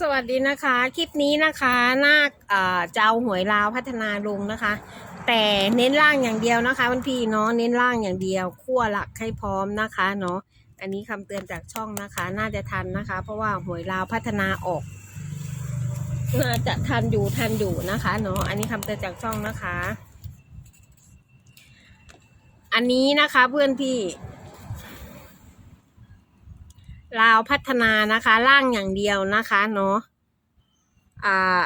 สวัสดีนะคะ คลิปนี้นะคะนาคเอ่อจะเอาหวยลาวพัฒนาลงนะคะ แต่เน้นล่างอย่างเดียวนะคะมันพี่เนาะเน้นล่างอย่างเดียวขั้วหลักให้พร้อมนะคะเนาะอันนี้คำเตือนจากช่องนะคะ น่าจะทันนะคะ เพราะว่าหวยลาวพัฒนาออกน่าจะทันอยู่ทันอยู่นะคะเนาะอันนี้คำเตือนจากช่องนะคะ อันนี้นะคะเพื่อนพี่ ลาวพัฒนานะคะล่างอย่างเดียวนะคะเนาะอ่า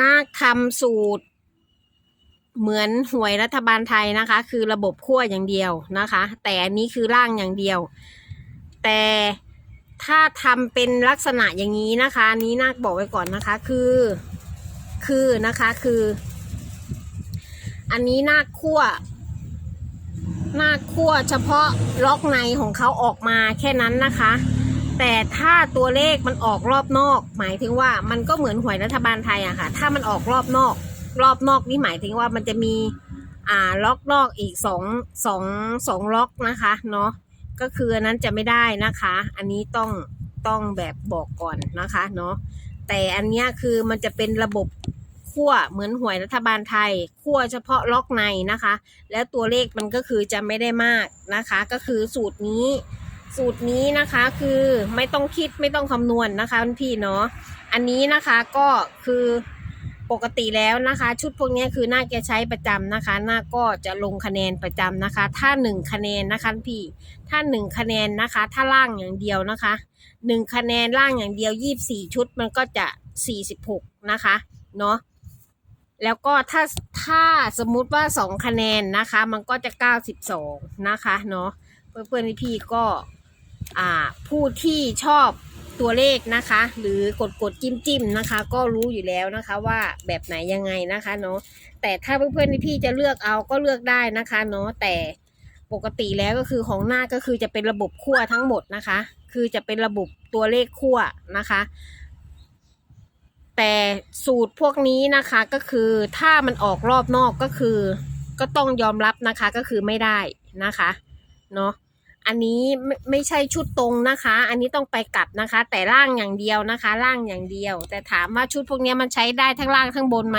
นาคทำสูตร เหมือนหวยรัฐบาลไทยนะคะ คือระบบขั้วอย่างเดียวนะคะ แต่อันนี้คือล่างอย่างเดียว แต่ถ้าทำเป็นลักษณะอย่างนี้นะคะนนี้นาคบอกไว้ก่อนนะคะคือคือนะคะคือ อันนี้นาคขั้วหน้าคั่วเฉพาะล็อกในของเขาออกมาแค่นั้นนะคะ แต่ถ้าตัวเลขมันออกรอบนอก หมายถึงว่ามันก็เหมือนหวยรัฐบาลไทยอะค่ะ ถ้ามันออกรอบนอก รอบนอกนี่หมายถึงว่ามันจะมีอ่าล็อกนอกอีกสองสองสองล็อกนะคะเนาะก็คืออันนั้นจะไม่ได้นะคะ อันนี้ต้องต้องแบบบอกก่อนนะคะเนาะแต่อันนี้คือมันจะเป็นระบบขั้วเหมือนหวยรัฐบาลไทยขั้วเฉพาะล็อกในนะคะ แล้วตัวเลขมันก็คือจะไม่ได้มากนะคะ ก็คือสูตรนี้ สูตรนี้นะคะคือไม่ต้องคิดไม่ต้องคำนวณนะคะพี่เนาะอันนี้นะคะก็คือปกติแล้วนะคะ ชุดพวกนี้คือหน้าแกใช้ประจำนะคะ หน้าก็จะลงคะแนนประจำนะคะ ถ้าหนึ่งคะแนนนะคะพี่ ถ้าหนึ่งคะแนนนะคะ ถ้าล่างอย่างเดียวนะคะหนึ่งคะแนนล่างอย่างเดียวยี่บสี่ชุดมันก็จะสี่สิบหกนะคะเนาะแล้วก็ถ้าถ้าสมมุติว่าสองคะแนนนะคะ มันก็จะเก้าสิบสองนะคะเนาะเพื่อนเพื่อนพี่ก็ ผู้ที่ชอบตัวเลขนะคะ หรือกดกดจิ้มจิ้มนะคะ ก็รู้อยู่แล้วนะคะว่าแบบไหนยังไงนะคะเนาะแต่ถ้าเพื่อนเพื่อนพี่ๆจะเลือกเอาก็เลือกได้นะคะเนาะแต่ปกติแล้วก็คือของหน้าก็คือจะเป็นระบบขั้วทั้งหมดนะคะ คือจะเป็นระบบตัวเลขขั้วนะคะ แต่สูตรพวกนี้นะคะก็คือถ้ามันออกรอบนอกก็คือ ก็ต้องยอมรับนะคะก็คือไม่ได้นะคะเนาะ อันนี้ไม่ไม่ใช่ชุดตรงนะคะ อันนี้ต้องไปกลับนะคะ แต่ล่างอย่างเดียวนะคะ ล่างอย่างเดียว แต่ถามว่าชุดพวกนี้มันใช้ได้ทั้งล่างทั้งบนไหม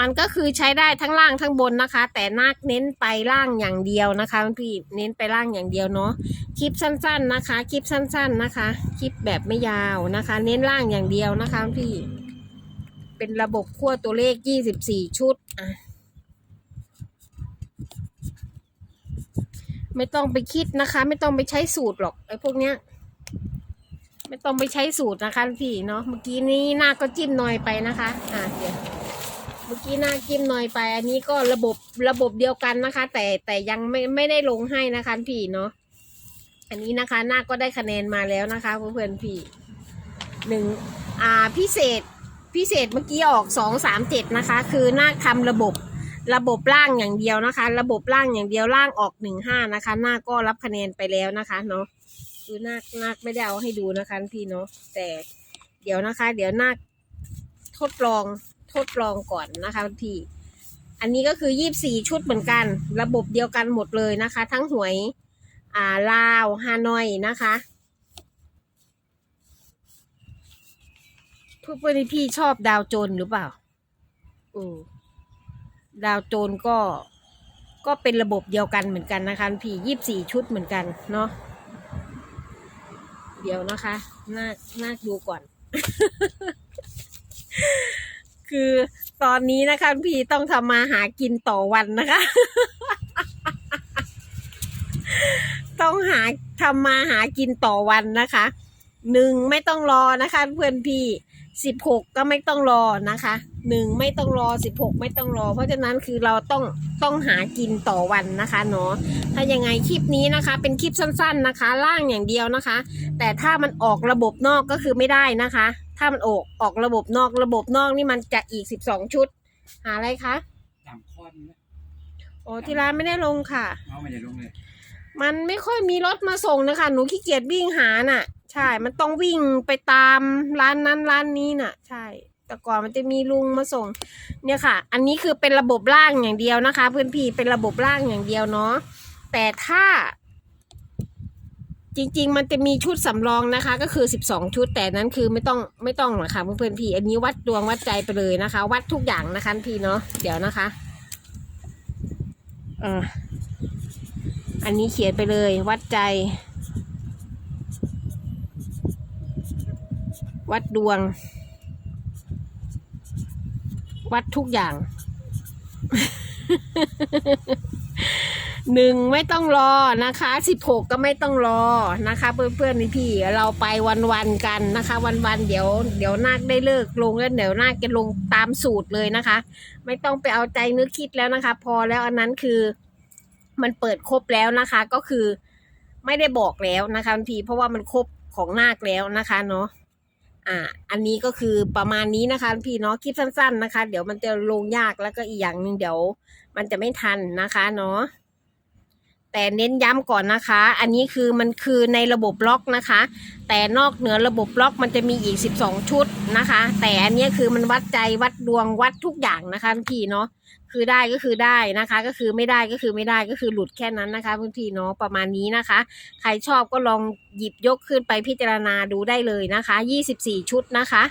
มันก็คือใช้ได้ทั้งล่างทั้งบนนะคะ แต่นาคเน้นไปล่างอย่างเดียวนะคะพี่เน้นไปล่างอย่างเดียวเนาะคลิปสั้น ๆนะคะ คลิปสั้น ๆนะคะ คลิปแบบไม่ยาวนะคะ เน้นล่างอย่างเดียวนะคะพี่ เป็นระบบขั้วตัวเลข 24 ชุดอะ ไม่ต้องไปคิดนะคะ ไม่ต้องไปใช้สูตรหรอกไอ้พวกเนี้ย ไม่ต้องไปใช้สูตรนะคะพี่เนาะเมื่อกี้นี้หน้าก็จิ้มหน่อยไปนะคะอะเดี๋ยวเมื่อกี้หน้าจิ้มหน่อยไป อันนี้ก็ระบบระบบเดียวกันนะคะ แต่แต่ยังไม่ไม่ได้ลงให้นะคะพี่เนาะอันนี้นะคะหน้าก็ได้คะแนนมาแล้วนะคะเพื่อนๆพี่หนึ่งอ่าพิเศษพิเศษเมื่อกี้ออกสองสามเจ็ดนะคะ คือนาคทำระบบ ระบบล่างอย่างเดียวนะคะ ระบบล่างอย่างเดียวล่างออกหนึ่งห้านะคะ หน้าก็รับคะแนนไปแล้วนะคะเนาะคือนาคนาคไม่ได้เอาให้ดูนะคะพี่เนาะแต่เดี๋ยวนะคะ เดี๋ยวนาทดลองทดลองก่อนนะคะพี่อันนี้ก็คือยี่บสี่ชุดเหมือนกัน ระบบเดียวกันหมดเลยนะคะ ทั้งหวยอ่าลาวฮานอยนะคะพวกพี่ชอบดาวโจนหรือเปล่าอืม ดาวโจนก็ก็เป็นระบบเดียวกันเหมือนกันนะคะพี่ยี่สี่ชุดเหมือนกันเนาะเดี๋ยวนะคะน่าน่าดูก่อน คือตอนนี้นะคะพี่ต้องทำมาหากินต่อวันนะคะ ต้องหาทำมาหากินต่อวันนะคะหนึ่งไม่ต้องรอนะคะเพื่อนพี่ สิบหกก็ไม่ต้องรอนะคะหนึ่งไม่ต้องรอสิบหกไม่ต้องรอ เพราะฉะนั้นคือเราต้องต้องหากินต่อวันนะคะเนาะถ้ายังไงคลิปนี้นะคะ เป็นคลิปสั้น ๆนะคะ ล่างอย่างเดียวนะคะ แต่ถ้ามันออกระบบนอกก็คือไม่ได้นะคะ ถ้ามันออกออกระบบนอกระบบนอกนี่มันจะอีกสิบสองชุด หาอะไรคะสามข้อนี้นะโอ้ที่ร้านไม่ได้ลงค่ะ เอาไม่ได้ลงเลย มันไม่ค่อยมีรถมาส่งนะคะ หนูขี้เกียจวิ่งหาน่ะ ใช่ มันต้องวิ่งไปตามร้านนั้นร้านนี้น่ะ ใช่ แต่ก่อนมันจะมีลุงมาส่ง เนี่ยค่ะ อันนี้คือเป็นระบบล่างอย่างเดียวนะคะเพื่อนพี่เป็นระบบล่างอย่างเดียวเนาะ แต่ถ้า จริง ๆ มันจะมีชุดสำรองนะคะ ก็คือ12ชุด แต่นั้นคือไม่ต้องไม่ต้องหรอกค่ะเพื่อนพี่ อันนี้วัดดวงวัดใจไปเลยนะคะ วัดทุกอย่างนะคะพี่เนาะ เดี๋ยวนะคะเอออันนี้เขียนไปเลยวัดใจ วัดดวง วัดทุกอย่าง หนึ่งไม่ต้องรอนะคะสิบหกก็ไม่ต้องรอนะคะ เพื่อนๆนี่พี่เราไปวันๆกันนะคะ วันๆเดี๋ยว เดี๋ยวนาคได้เลิกลงแล้วเดี๋ยวนาคจะลงตามสูตรเลยนะคะ ไม่ต้องไปเอาใจนึกคิดแล้วนะคะ พอแล้วอันนั้นคือ มันเปิดครบแล้วนะคะ ก็คือไม่ได้บอกแล้วนะคะพี่เพราะว่ามันครบของนาคแล้วนะคะเนาะ อ่าอันนี้ก็คือประมาณนี้นะคะ พี่เนาะคลิปสั้น ๆนะคะ เดี๋ยวมันจะลงยากแล้วก็อีกอย่างหนึ่งเดี๋ยว มันจะไม่ทันนะคะเนาะ แต่เน้นย้ำก่อนนะคะ อันนี้คือมันคือในระบบล็อกนะคะ แต่นอกเหนือระบบล็อกมันจะมีอีก 12 ชุดนะคะ แต่อันนี้คือมันวัดใจวัดดวงวัดทุกอย่างนะคะพี่เนาะคือได้ก็คือได้นะคะ ก็คือไม่ได้ก็คือไม่ได้ก็คือหลุดแค่นั้นนะคะพื้นที่เนาะประมาณนี้นะคะ ใครชอบก็ลองหยิบยกขึ้นไปพิจารณาดูได้เลยนะคะ 24 ชุดนะคะ